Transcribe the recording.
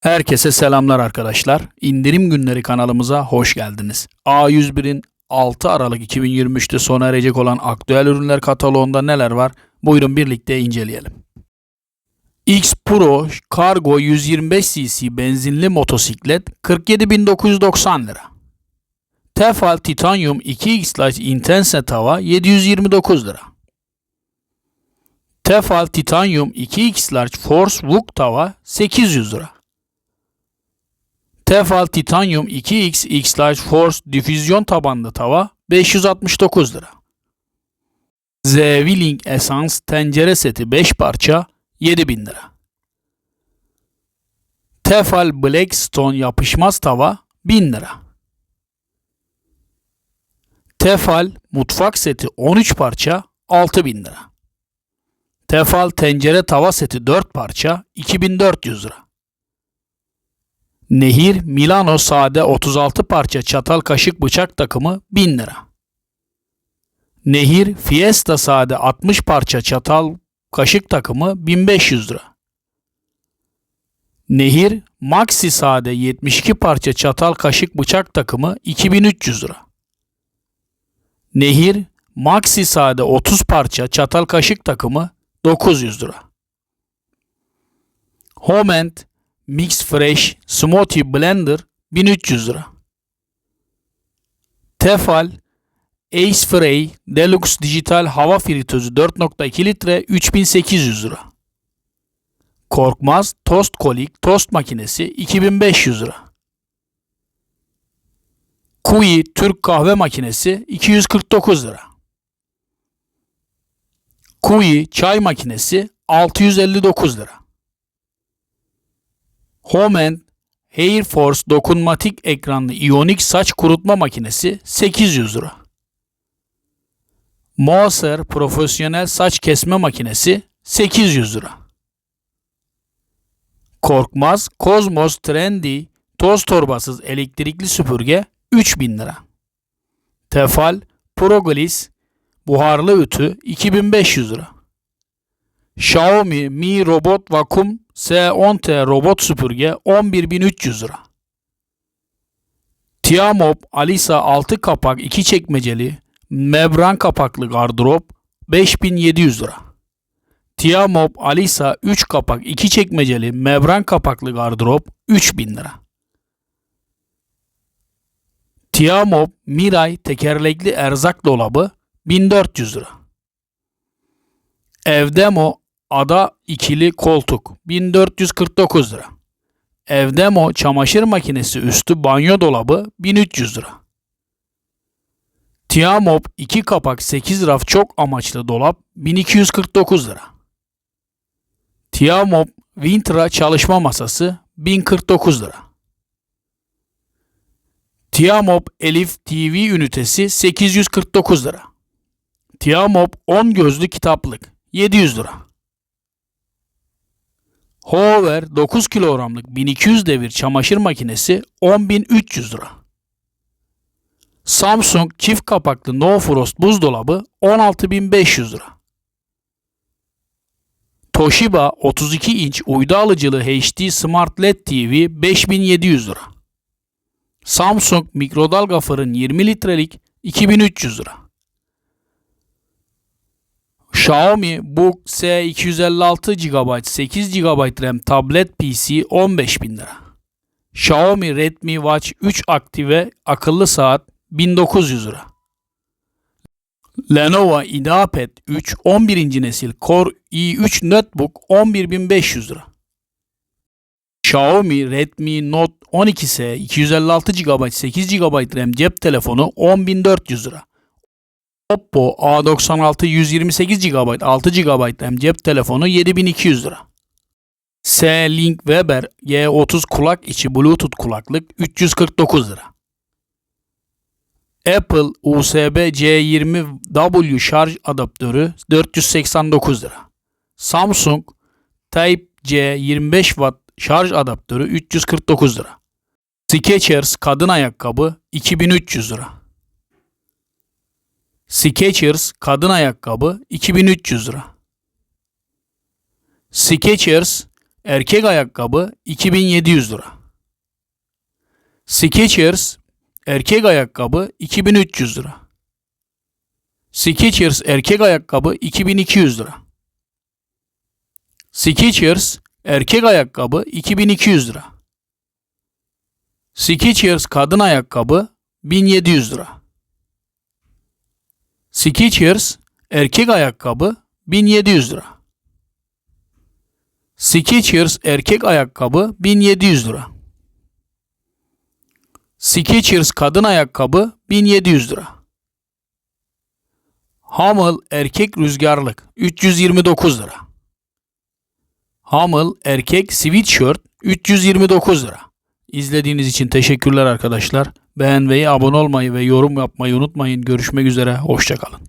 Herkese selamlar arkadaşlar. İndirim günleri kanalımıza hoş geldiniz. A101'in 6 Aralık 2023'te sona erecek olan aktüel ürünler kataloğunda neler var? Buyurun birlikte inceleyelim. X Pro Cargo 125 cc benzinli motosiklet 47.990 lira. Tefal Titanium 2X Lite Intense tava 729 lira. Tefal Titanium 2X Large Force Wok tava 800 lira. Tefal Titanium 2X X Large Force difüzyon tabanlı tava 569 lira. Z-Willing Essence tencere seti 5 parça 7000 lira. Tefal Blackstone yapışmaz tava 1000 lira. Tefal mutfak seti 13 parça 6000 lira. Tefal tencere tava seti 4 parça 2400 lira. Nehir Milano sade 36 parça çatal kaşık bıçak takımı 1000 lira. Nehir Fiesta sade 60 parça çatal kaşık takımı 1500 lira. Nehir Maxi sade 72 parça çatal kaşık bıçak takımı 2300 lira. Nehir Maxi sade 30 parça çatal kaşık takımı 900 lira. Homend Mix Fresh Smoothie Blender 1300 lira. Tefal Ace Spray Deluxe Dijital Hava Fritözü 4.2 litre 3800 lira. Korkmaz Tost Kolik Tost Makinesi 2500 lira. Kui Türk Kahve Makinesi 249 lira. Kui Çay Makinesi 659 lira. Homen Hair Force dokunmatik ekranlı iyonik saç kurutma makinesi 800 lira. Moser profesyonel saç kesme makinesi 800 lira. Korkmaz Cosmos Trendy toz torbasız elektrikli süpürge 3000 lira. Tefal Progliss buharlı ütü 2500 lira. Xiaomi Mi Robot Vakum S10T robot süpürge 11.300 lira. Tiamop Alisa 6 kapak 2 çekmeceli membran kapaklı gardırop 5700 lira. Tiamop Alisa 3 kapak 2 çekmeceli membran kapaklı gardırop 3000 lira. Tiamop Mirai tekerlekli erzak dolabı 1400 lira. Evdemo Ada ikili koltuk 1449 lira. Evdemo çamaşır makinesi üstü banyo dolabı 1300 lira. Tiamop 2 kapak 8 raf çok amaçlı dolap 1249 lira. Tiamop Vintra çalışma masası 1049 lira. Tiamop Elif TV ünitesi 849 lira. Tiamop 10 gözlü kitaplık 700 lira. Hover 9 kilogramlık 1200 devir çamaşır makinesi 10.300 lira. Samsung çift kapaklı No Frost buzdolabı 16.500 lira. Toshiba 32 inç uydu alıcılı HD Smart LED TV 5700 lira. Samsung mikrodalga fırın 20 litrelik 2300 lira. Xiaomi Book S256 GB 8 GB RAM tablet PC 15.000 lira. Xiaomi Redmi Watch 3 aktive akıllı saat 1900 lira. Lenovo IdeaPad 3 11. nesil Core i3 Notebook 11.500 lira. Xiaomi Redmi Note 12S 256 GB 8 GB RAM cep telefonu 10.400 lira. Oppo A96 128 GB 6 GB RAM cep telefonu 7200 lira. S-Link Weber G30 kulak içi Bluetooth kulaklık 349 lira. Apple USB C20W şarj adaptörü 489 lira. Samsung Type C 25 Watt şarj adaptörü 349 lira. Skechers kadın ayakkabı 2300 lira. Skechers kadın ayakkabı 2300 lira. Skechers erkek ayakkabı 2700 lira. Skechers erkek ayakkabı 2300 lira. Skechers erkek ayakkabı 2200 lira. Skechers erkek ayakkabı 2200 lira. Skechers kadın ayakkabı 1700 lira. Skechers erkek ayakkabı 1700 lira. Skechers erkek ayakkabı 1700 lira. Skechers kadın ayakkabı 1700 lira. Hummel erkek rüzgarlık 329 lira. Hummel erkek sweatshirt 329 lira. İzlediğiniz için teşekkürler arkadaşlar. Beğenmeyi, abone olmayı ve yorum yapmayı unutmayın. Görüşmek üzere. Hoşçakalın.